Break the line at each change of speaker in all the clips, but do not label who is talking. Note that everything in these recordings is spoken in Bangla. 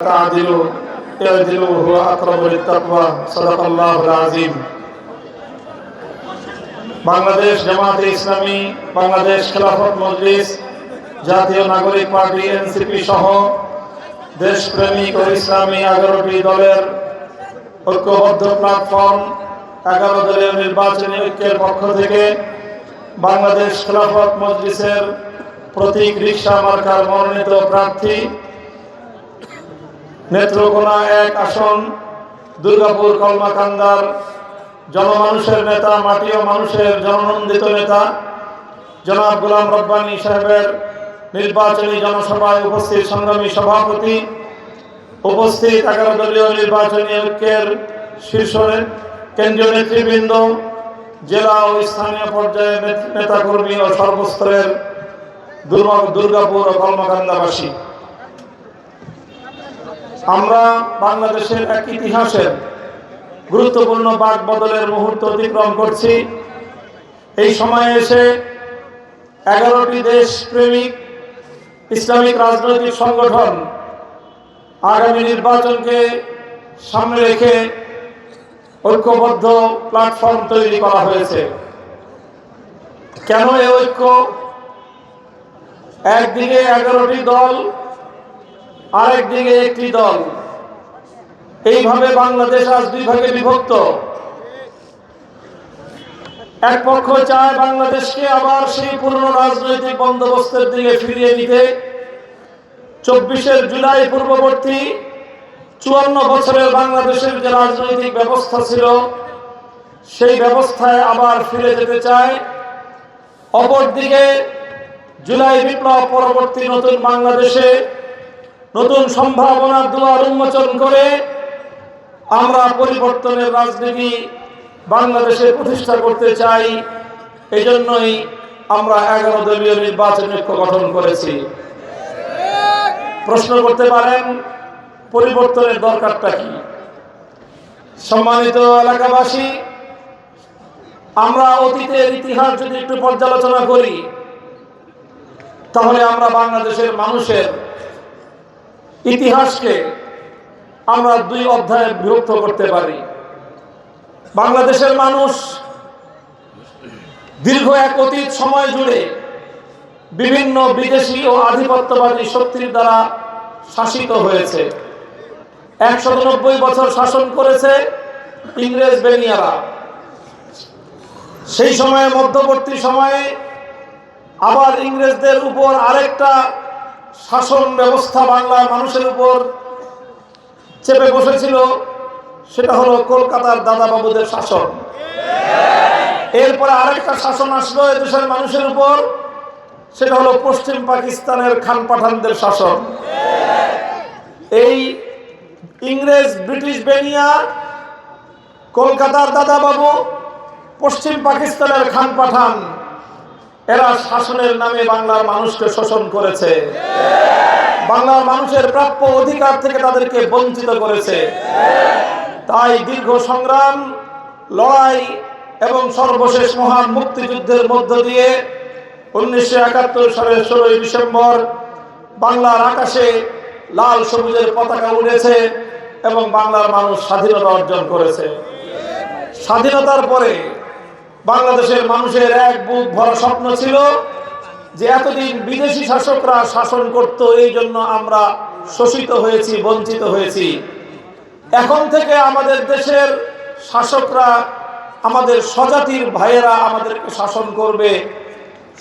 تعدلوا اعدلوا هو أقرب للتقوى صدق الله العظيم বাংলাদেশ জামাতে ইসলামী বাংলাদেশ খেলাফত মজলিস জাতীয় নাগরিক পার্টি এনসিপি সহ দেশপ্রেমিক ও ইসলামী এগারোটি দলের ঐক্যবদ্ধ প্ল্যাটফর্ম এগারো দলীয় নির্বাচনী ঐক্যের পক্ষ থেকে বাংলাদেশ খেলাফত মজলিসের প্রতীক রিক্সা মার্কার মনোনীত প্রার্থী নেত্রকোনা এক আসন, দুর্গাপুর কলমাকান্দার, জনমানুষের নেতা, মাটি ও মানুষের জননন্দিত নেতা, জনাব গোলাম রব্বানী সাহেবের নির্বাচনী জনসভায় উপস্থিত সংগ্রামী সভাপতি, উপস্থিত এগারো দলীয় নির্বাচনী ঐক্যের শীর্ষ কেন্দ্রীয় নেতৃবৃন্দ, জেলা ও স্থানীয় পর্যায়ে নেতাকর্মী ও সর্বস্তরের দুর্গাপুর ও কলমাকান্দাবাসী। আমরা বাংলাদেশের এক ইতিহাসের গুরুত্বপূর্ণ বাক বদলের মুহূর্ত অতিক্রম করছি। এই সময়ে এসে এগারোটি দেশ প্রেমিক ইসলামিক রাজনৈতিক সংগঠন আগামী নির্বাচনকে সামনে রেখে ঐক্যবদ্ধ প্ল্যাটফর্ম তৈরি করা হয়েছে। কেন এ ঐক্য? একদিকে এগারোটি দল আরেকদিকে একটি দল। এইভাবে বাংলাদেশ আজ দুই ভাগে বিভক্ত। এক পক্ষ চায় বাংলাদেশকে আবার সেই পুরনো রাজনৈতিক বন্দোবস্তের দিকে ফিরিয়ে দিতে। চব্বিশের জুলাই পূর্ববর্তী চুয়ান্ন বছরের বাংলাদেশের যে রাজনৈতিক ব্যবস্থা ছিল, সেই ব্যবস্থায় আবার ফিরে যেতে চায়। অপরদিকে জুলাই বিপ্লব পরবর্তী নতুন বাংলাদেশে নতুন সম্ভাবনার দুয়ার উন্মোচন করে আমরা পরিবর্তনের রাজনীতি বাংলাদেশে প্রতিষ্ঠা করতে চাই এই জন্যই আমরা এগারো দলীয় নির্বাচন ঐক্য গঠন করেছি। প্রশ্ন করতে পারেন, পরিবর্তনের দরকারটা কি? সম্মানিত এলাকাবাসী, আমরা অতীতের ইতিহাস যদি একটু পর্যালোচনা করি, তাহলে আমরা বাংলাদেশের মানুষের ইতিহাসকে আমরা দুই অধ্যায়ে বিভক্ত করতে পারি। বাংলাদেশের মানুষ দীর্ঘ এক অতীত সময় জুড়ে বিভিন্ন বিদেশি ও আধিপত্যবাদী শক্তির দ্বারা শাসিত হয়েছে। একশো নব্বই বছর শাসন করেছে ইংরেজ বেনিয়ারা। সেই সময়ে মধ্যবর্তী সময়ে আবার ইংরেজদের উপর আরেকটা শাসন ব্যবস্থা বাংলার মানুষের উপর চেপে বসেছিল, সেটা হলো কলকাতার দাদাবাবুদের শাসন। এরপরে আরেকটা শাসন আসলো এদেশের মানুষের উপর, সেটা হলো পশ্চিম পাকিস্তানের খান পাঠানদের শাসন। এই ইংরেজ, ব্রিটিশ বেনিয়া, কলকাতার দাদাবাবু, পশ্চিম পাকিস্তানের খান পাঠান। এরা শাসনের নামে বাংলার মানুষকে শোষণ করেছে। বাংলার মানুষের প্রাপ্য অধিকার থেকে তাদেরকে বঞ্চিত করেছে। তাই দীর্ঘ সংগ্রাম, লড়াই এবং সর্বশেষ মহান মুক্তিযুদ্ধের মধ্য দিয়ে উনিশশো একাত্তর সালের ষোলোই ডিসেম্বর বাংলার আকাশে লাল সবুজের পতাকা উড়েছে এবং বাংলার মানুষ স্বাধীনতা অর্জন করেছে। স্বাধীনতার পরে বাংলাদেশের মানুষের এক বুক ভরা স্বপ্ন ছিল যে এতদিন বিদেশি শাসকরা শাসন করত, এই জন্য আমরা শোষিত হয়েছি, বঞ্চিত হয়েছি। এখন থেকে আমাদের দেশের শাসকরা, আমাদের স্বজাতির ভাইয়েরা আমাদেরকে শাসন করবে।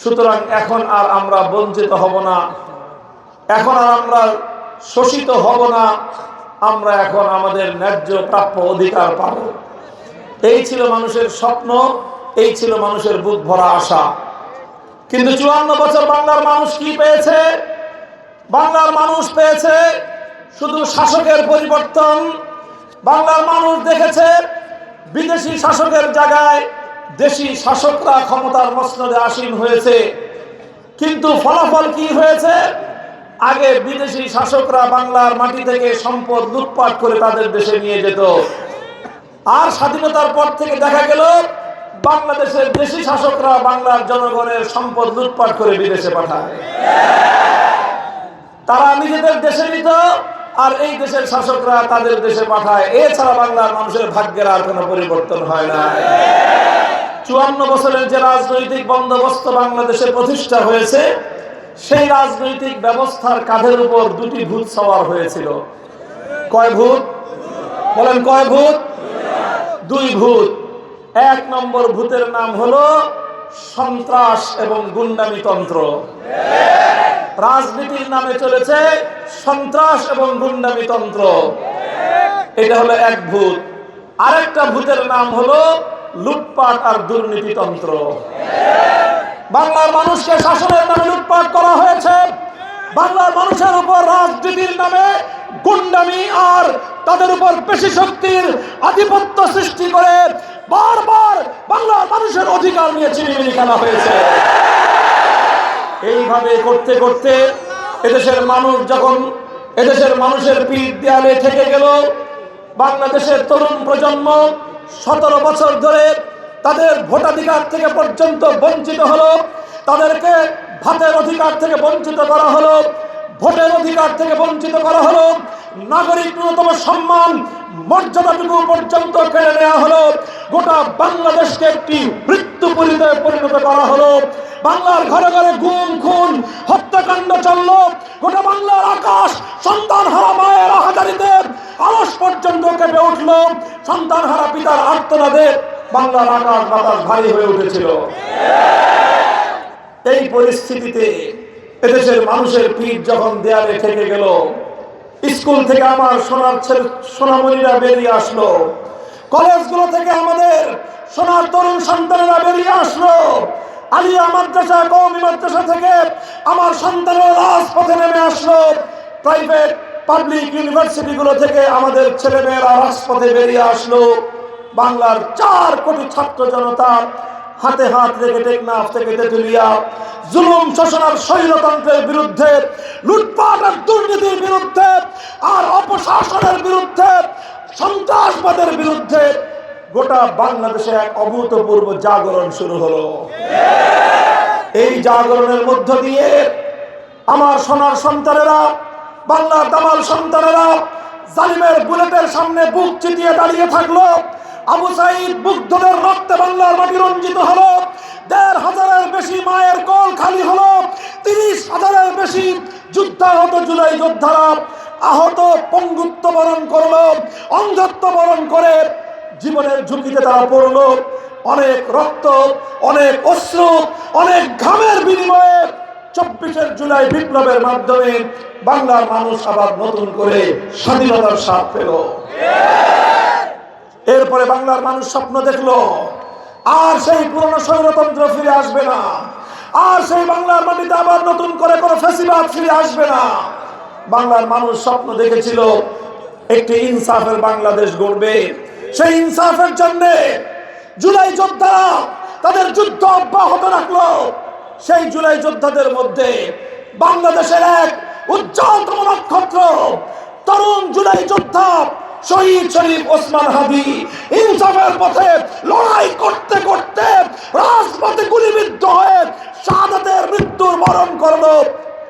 সুতরাং এখন আর আমরা বঞ্চিত হব না। এখন আর আমরা শোষিত হব না। আমরা এখন আমাদের ন্যায্য প্রাপ্য অধিকার পাব। এই ছিল মানুষের স্বপ্ন। এই ছিল মানুষের বুক ভরা আশা। কিন্তু চুয়ান্ন বছর বাংলার মানুষ কি পেয়েছে? বাংলার মানুষ পেয়েছে শুধু শাসকের পরিবর্তন। বাংলার মানুষ দেখেছে বিদেশি শাসকের জায়গায় দেশি শাসকরা ক্ষমতার মসনদে আসীন হয়েছে। কিন্তু ফলাফল কি হয়েছে? আগে বিদেশি শাসকরা বাংলার মাটি থেকে সম্পদ লুটপাট করে তাদের দেশে নিয়ে যেত। আর স্বাধীনতার পর থেকে দেখা গেল বাংলাদেশের দেশি শাসকরা বাংলার জনগণের সম্পদ লুটপাট করে বিদেশে পাঠায়। তারা নিজেদের দেশে নিত আর এই দেশের শাসকরা তাদের দেশে পাঠায়। এছাড়া বাংলার মানুষের ভাগ্যের আর কোনো পরিবর্তন হয় না। চুয়ান্ন বছরের যে রাজনৈতিক বন্দোবস্ত বাংলাদেশে প্রতিষ্ঠা হয়েছে, সেই রাজনৈতিক ব্যবস্থার কাঁধের উপর দুটি ভূত সওয়ার হয়েছিল। কয় ভূত? বলেন কয় ভূত? দুই ভূত। এক নম্বর ভূতের নাম হলো সন্ত্রাস এবং গুন্ডামি তন্ত্র। রাজনীতির নামে চলেছে সন্ত্রাস এবং গুন্ডামি তন্ত্র। এটা হলো এক ভূত। আরেকটা ভূতের নাম হলো লুটপাট আর দুর্নীতি তন্ত্র। বাংলার মানুষকে শাসনের নামে লুটপাট করা হয়েছে। বাংলার মানুষের উপর রাজনীতির নামে গুন্ডামি আর তাদের উপর পেশি শক্তির আধিপত্য সৃষ্টি করে বারবার বাংলার মানুষের অধিকার নিয়ে চিনিমিনি খেলা হয়েছে। এইভাবে করতে করতে এদেশের মানুষ যখন এদেশের মানুষের পিঠ দেয়ালে থেকে গেল, বাংলাদেশের তরুণ প্রজন্ম সতেরো বছর ধরে তাদের ভোটাধিকার থেকে পর্যন্ত বঞ্চিত হলো, তাদেরকে ভাতের অধিকার থেকে বঞ্চিত করা হলো ভোটের অধিকার থেকে বঞ্চিত করা হলো। নাগরিক ন্যূনতম সম্মান মর্যাদাটুকু পর্যন্ত কেড়ে নেওয়া হলো। গোটা বাংলাদেশকে একটি মৃত্যু পরিচয়ে পরিণত করা হলো। বাংলার ঘরে ঘরে গুম, খুন, হত্যাকাণ্ড চলল। গোটা বাংলার আকাশ সন্তান হারা মায়ের হাজারিতে আলস পর্যন্ত কেঁপে উঠল। সন্তান হারা পিতার আর্তনাদে বাংলার আকাশ বাতাস ভারী হয়ে উঠেছিল। এই পরিস্থিতিতে এদেশের মানুষের পিঠ যখন দেয়ালে থেকে গেল, স্কুল থেকে আমার সোনার ছেলে, সোনামণিরা বেরিয়ে আসলো। কলেজগুলো থেকে আমাদের সোনার তরুণ সন্তানেরা বেরিয়ে আসলো। আলিয়া মাদ্রাসা কৌমি মাদ্রাসা থেকে আমার সন্তানের রাজপথে নেমে আসলো। প্রাইভেট পাবলিক ইউনিভার্সিটিগুলো থেকে আমাদের ছেলেমেয়েরা রাজপথে বেরিয়ে আসলো। বাংলার চার কোটি ছাত্র জনতা হাতে হাত রেখে টেকনাফ থেকে তেতুলিয়া জুলুম শোষণার শৈলতন্ত্রের বিরুদ্ধে, লুটপাট আর দুর্নীতির বিরুদ্ধে, আর অপশাসনের বিরুদ্ধে, সন্ত্রাসবাদের বিরুদ্ধে গোটা বাংলাদেশে এক অভূতপূর্ব জাগরণ শুরু হলো। এই জাগরণের মধ্য দিয়ে আমার সোনার সন্তানেরা, বাংলার দামাল সন্তানেরা, জালিমের বুলেটের সামনে বুক চিতিয়ে দাঁড়িয়ে থাকল। আবু সাইদ বুদ্ধদের রক্তে বাংলার মাটি রঞ্জিত হলো, দেড় হাজারের বেশি মায়ের কল খালি হলো, তিরিশ হাজারের বেশি যুদ্ধাহত জুলাই যোদ্ধারা আহত পঙ্গুত্ব বরণ করল, অন্ধত্ব বরণ করে জীবনের ঝুঁকিতে তারা পড়ল। অনেক রক্ত, অনেক অশ্রু, অনেক ঘামের বিনিময়ে চব্বিশের জুলাই বিপ্লবের মাধ্যমে বাংলার মানুষ আবার নতুন করে স্বাধীনতার স্বাদ পেল। এরপরে বাংলার মানুষ স্বপ্ন দেখল, আর সেই পুরনো স্বৈরতন্ত্র ফিরে আসবে না, আর সেই বাংলার মাটিতে আবার নতুন করে কোনো ফেসিবাদ ফিরে আসবে না। বাংলার মানুষ স্বপ্ন দেখেছিল একটি ইনসাফের বাংলাদেশ গড়বে। সেই ইনসাফের জন্য জুলাই যোদ্ধারা তাদের যুদ্ধ অব্যাহত রাখল। সেই জুলাই যোদ্ধাদের মধ্যে বাংলাদেশের এক উজ্জ্বলতম নক্ষত্র, তরুণ জুলাই যোদ্ধা শহীদ শরীফ ওসমান হাদি ইনসাফের পথে লড়াই করতে করতে রাজপথে গুলিবিদ্ধ হয়ে শাহাদাতের মৃত্যুর বরণ করল,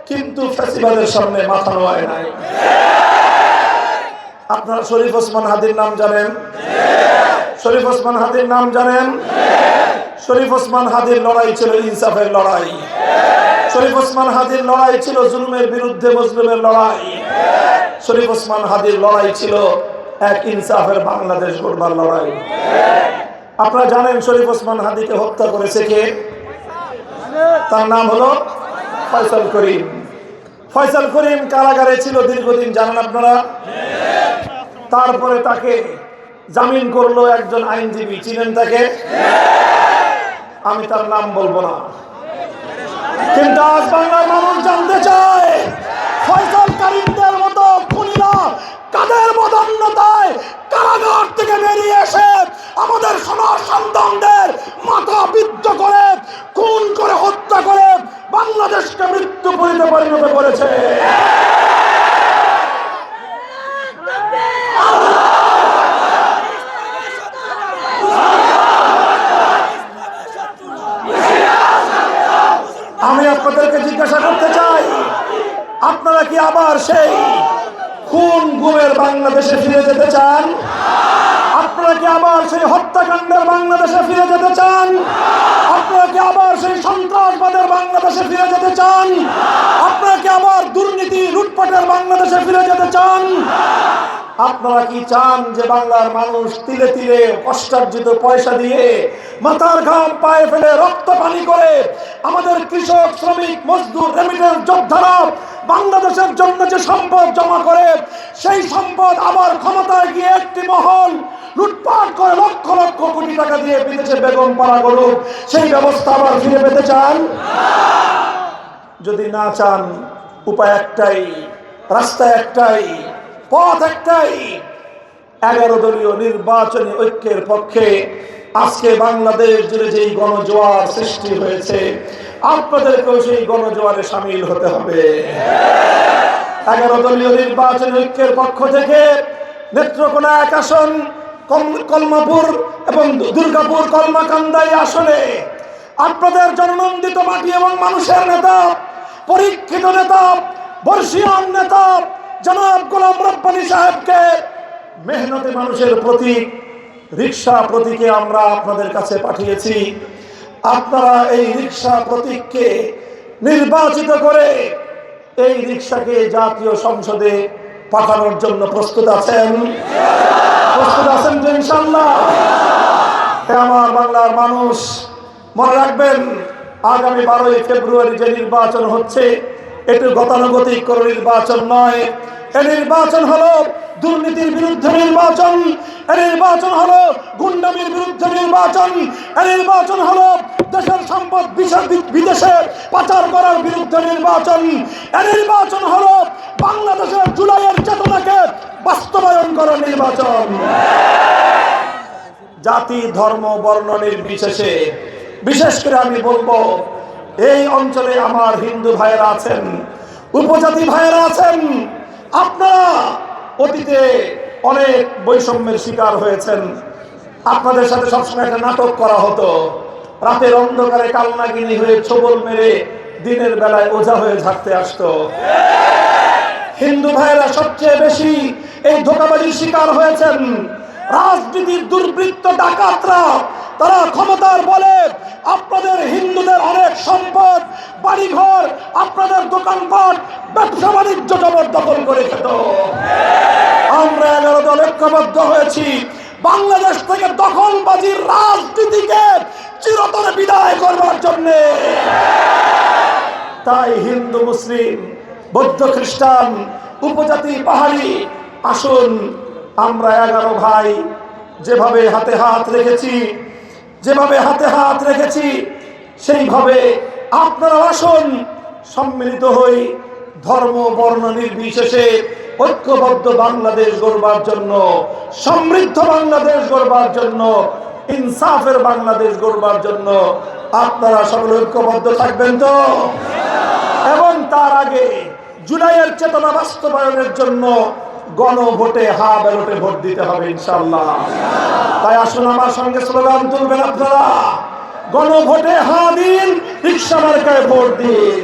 কিন্তু ফেসিবাদের সামনে মাথা নোয়ায় নাই আপনারা শরীফ ওসমান হাদির নাম জানেন? শরীফ ওসমান হাদির নাম জানেন? শরীফ ওসমান হাদির লড়াই ছিল ইনসাফের লড়াই। শরীফ ওসমান হাদির লড়াই ছিল জুলুমের বিরুদ্ধে মুসলিমের লড়াই। শরীফ ওসমান হাদির লড়াই ছিল এক ইনসাফের বাংলাদেশ গড়বার লড়াই। আপনারা জানেন শরীফ ওসমান হাদিকে হত্যা করেছে কে? তার নাম হলো ফয়সাল করিম। ফয়সাল করিম কারাগারে ছিল দীর্ঘদিন, জানেন আপনারা? তারপরে তাকে জামিন করল একজন আইনজীবী। ছিলেন তাকে? আমি তার নাম বলব না। কিন্তু আজ বাংলার মানুষ জানতে চায় ফয়সাল করিমদের মতো খুনিরা কাদের বদন্যতায় কারাগার থেকে বেরিয়ে এসে আমাদের সোনার সন্তানদের মাথা বিদ্ধ করে, খুন করে, হত্যা করে বাংলাদেশকে মৃত্যু পরিণত করেছে আমি আপনাদেরকে জিজ্ঞাসা করতে চাই আপনারা কি আবার সেই খুন বাংলাদেশে ফিরে যেতে চান? আপনারা কি আবার সেই হত্যাকাণ্ডের বাংলাদেশে ফিরে যেতে চান? আপনারা কি আবার সেই সন্ত্রাসবাদের বাংলাদেশে ফিরে যেতে চান? আপনারা কি আবার দুর্নীতি, লুটপাটের বাংলাদেশে ফিরে যেতে চান? আপনারা কি চান যে বাংলার মানুষ তিলে তিলে কষ্টার্জিত পয়সা দিয়ে মাথার ঘাম পায়ে ফেলে রক্ত পানি করে আমাদের কৃষক, শ্রমিক, মজদুর রেমিটেন্স যোদ্ধারা বাংলাদেশের জন্য যে সম্পদ জমা করে, সেই সম্পদ আবার ক্ষমতায় গিয়ে একটি মহল লুটপাট করে লক্ষ লক্ষ কোটি টাকা দিয়ে বিদেশে বেগম পাড়া করুক সেই ব্যবস্থা আবার ফিরে পেতে চান? যদি না চান, উপায় একটাই, রাস্তা একটাই, পথ একটাই, এগারো দলীয় নির্বাচনী ঐক্যের পক্ষে আজকে বাংলাদেশ জুড়ে যেই গণজোয়ার সৃষ্টি হয়েছে আপনাদেরকেও সেই গণজোয়ারে সামিল হতে হবে। এগারো দলীয় নির্বাচনী ঐক্যের পক্ষ থেকে নেত্রকোনা এক আসন কলমাপুর এবং দুর্গাপুর কলমাকান্দাই আসনে আপনাদের জননন্দিত মাটি এবং মানুষের নেতা, পরীক্ষিত নেতা, বর্ষিয়ান নেতা, জনাব গোলাম রব্বানি সাহেবকে মেহনতি মানুষের প্রতীক রিক্সা প্রতীকে আমরা আপনাদের কাছে পাঠিয়েছি। আপনারা এই রিক্সা প্রতীককে নির্বাচিত করে এই রিক্সাকে জাতীয় সংসদে পাঠানোর জন্য প্রস্তুত আছেন? প্রস্তুত আছেন তো ইনশাল্লাহ আমার বাংলার মানুষ, মনে রাখবেন, আগামী বারোই ফেব্রুয়ারি যে নির্বাচন হচ্ছে এটি গতানুগতিক কোনো নির্বাচন নয়। এ নির্বাচন হলো দুর্নীতির বিরুদ্ধে নির্বাচন। এ নির্বাচন হলো গুন্ডামির বিরুদ্ধে নির্বাচন। এ নির্বাচন হলো দেশের সম্পদ বিদেশে পাচার করার বিরুদ্ধে নির্বাচন। এ নির্বাচন হলো বাংলাদেশের জুলাইয়ের চেতনাকে বাস্তবায়ন করার নির্বাচন। জাতি, ধর্ম, বর্ণ নির্বিশেষে, বিশেষ করে আমি বলব এই অঞ্চলে আমার হিন্দু ভাইয়েরা আছেন, উপজাতি ভাইয়েরা আছেন, আপনারা অতীতে অনেক বৈষম্যের শিকার হয়েছেন। আপনাদের সাথে সবসময় একটা নাটক করা হতো, রাতের অন্ধকারে কালনাগিনী হয়ে ছবল মেরে দিনের বেলায় ওঝা হয়ে ঝাড়তে আসতো। হিন্দু ভাইয়েরা সবচেয়ে বেশি এই ধোকাবাজির শিকার হয়েছেন। রাজনীতির দুর্বৃত্ত ডাকাতরা তারা ক্ষমতার বলে আপনাদের হিন্দুদের অনেক সম্পদ, বাড়িঘর, আপনাদের দোকানপাট, ব্যবসা বাণিজ্য জবরদখল করে খেত। আমরা এগারো দল ঐক্যবদ্ধ হয়েছি। বাংলাদেশ থেকে দখলবাজির রাজনীতিকে চিরতরে বিদায় করবার জন্যে। তাই হিন্দু, মুসলিম, বৌদ্ধ, খ্রিস্টান, উপজাতি, পাহাড়ি, আসুন আমরা এগারো ভাই যেভাবে হাতে হাত রেখেছি যেভাবে হাতে হাত রেখেছি, সেইভাবে আপনারা আসুন, সম্মিলিত হই ধর্ম, বর্ণ, নির্বিশেষে ঐক্যবদ্ধ বাংলাদেশ গড়বার জন্য, সমৃদ্ধ বাংলাদেশ গড়বার জন্য, ইনসাফের বাংলাদেশ গড়বার জন্য আপনারা সকলে ঐক্যবদ্ধ থাকবেন তো? এবং তার আগে জুলাইয়ের চেতনা বাস্তবায়নের জন্য গণভোটে হা ব্যালটে ভোট দিতে হবে ইনশাল্লাহ তাই আসুন আমার সঙ্গে স্লোগান তুলবেন আপনারা। গণভোটে হা দিন, রিক্সা মার্কায় ভোট দিন।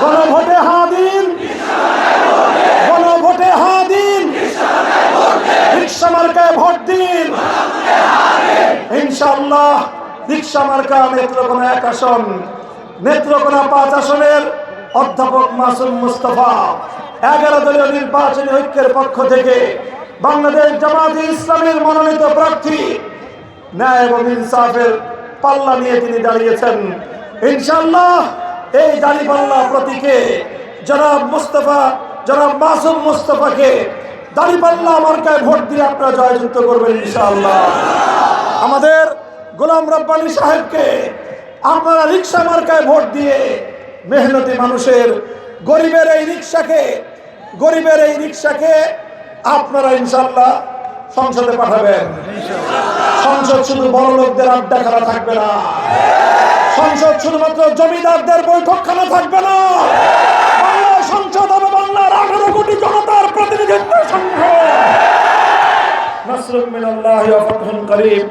গণভোটে হা দিন, গণভোটে হা দিন, রিক্সা মার্কায় ভোট দিন। ইনশাল্লাহ রিক্সা মার্কা নেত্রকোনা এক আসন, নেত্রকোনা পাঁচ আসনের অধ্যাপক মাসুম মুস্তফা। এগারো দলীয় নির্বাচনী ঐক্যের পক্ষ থেকে বাংলাদেশ জামাতে ইসলামের মনোনীত প্রার্থী, ন্যায় এবং ইনসাফের পাল্লা নিয়ে তিনি দাঁড়িয়েছেন। ইনশাল্লাহ এই দাঁড়িপাল্লা প্রতীকে জনাব মুস্তফা, জনাব মাসুম মুস্তফাকে দাঁড়িপাল্লা মার্কায় ভোট দিয়ে আপনারা জয়যুক্ত করবেন ইনশাআল্লাহ। আমাদের গোলাম রব্বানি সাহেবকে আপনারা রিক্সা মার্কায় ভোট দিয়ে মেহনতি মানুষের গরিবের এই রিক্সাকে গরিবের এই রিক্সাকে আপনারা ইনশাল্লাহ সংসদে পাঠাবেন। সংসদ শুধু বড় লোকদের আড্ডা খেলা থাকবে না। সংসদ শুধুমাত্র জমিদারদের বৈঠকখানা থাকবে না। বাংলার সংসদ হবে বাংলার আঠারো কোটি জনতার প্রতিনিধিত্বের সংসদ নাসরুম মিনাল্লাহি ওয়া ফাতহুন করিম।